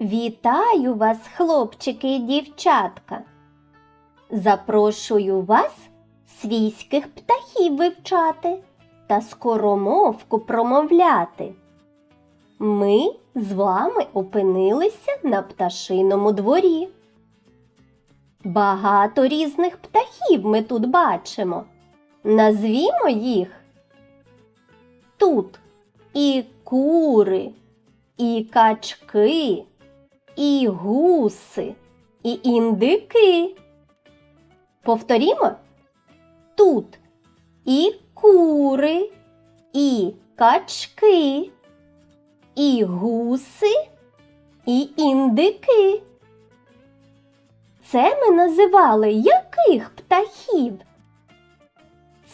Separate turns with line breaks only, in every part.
Вітаю вас, хлопчики і дівчатка. Запрошую вас свійських птахів вивчати та скоромовку промовляти. Ми з вами опинилися на пташиному дворі. Багато різних птахів ми тут бачимо. Назвімо їх. Тут і кури, і качки, і гуси, і індики. Повторімо. Тут і кури, і качки, і гуси, і індики. Це ми називали яких птахів?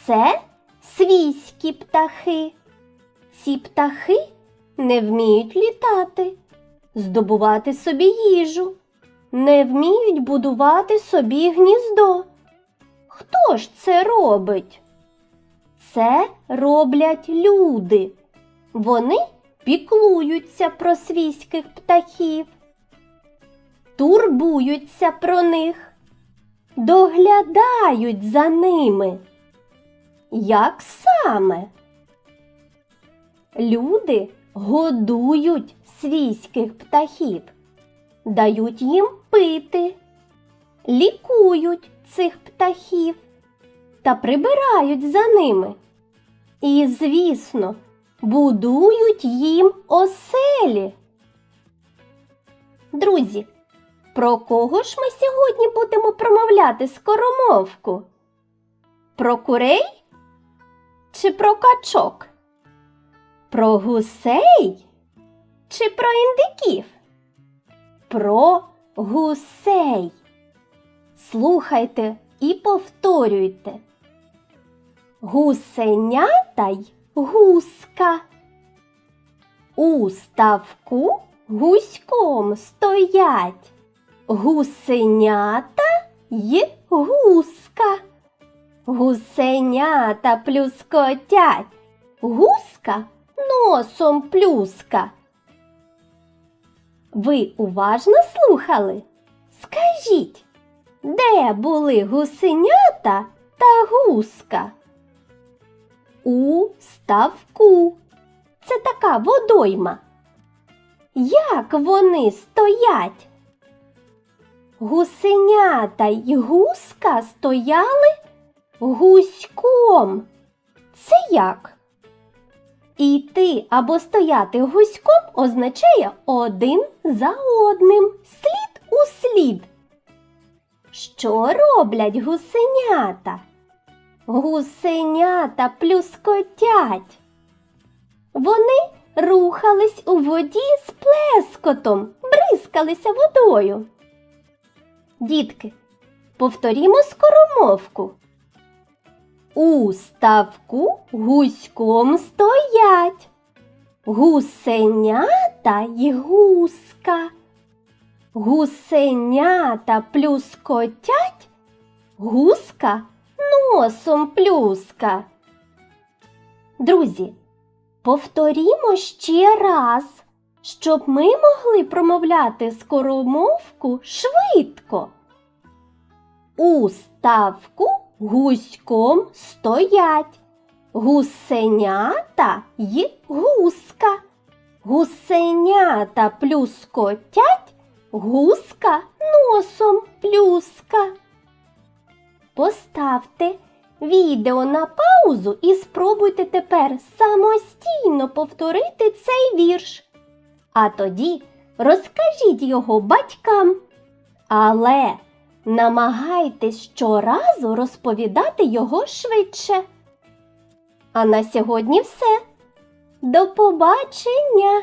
Це свійські птахи. Ці птахи не вміють літати, здобувати собі їжу, не вміють будувати собі гніздо. Хто ж це робить? Це роблять люди. Вони піклуються про свійських птахів, турбуються про них, доглядають за ними. Як саме? Люди годують свійських птахів, дають їм пити, лікують цих птахів та прибирають за ними. І, звісно, будують їм оселі. Друзі, про кого ж ми сьогодні будемо промовляти скоромовку? Про курей чи про качок? Про гусей чи про індиків? Про гусей. Слухайте і повторюйте. Гусенята й гуска. У ставку гуськом стоять. Гусенята й гуска. Гусенята плюскотять. Гуска носом плюска. Ви уважно слухали? Скажіть, де були гусенята та гуска? У ставку. Це така водойма. Як вони стоять? Гусенята й гуска стояли гуськом. Це як? Іти або стояти гуськом означає один за одним, слід у слід. Що роблять гусенята? Гусенята плюскотять. Вони рухались у воді з плескотом, бризкалися водою. Дітки, повторімо скоромовку. У ставку гуськом стоять. Гусенята й гуска. Гусенята плюскотять, гуска носом плюска. Друзі, повторімо ще раз, щоб ми могли промовляти скоромовку швидко. У ставку гуськом стоять. Гусенята й гуска. Гусенята плюскотять, гуска носом плюска. Поставте відео на паузу і спробуйте тепер самостійно повторити цей вірш. А тоді розкажіть його батькам. Але намагайтесь щоразу розповідати його швидше. А на сьогодні все. До побачення!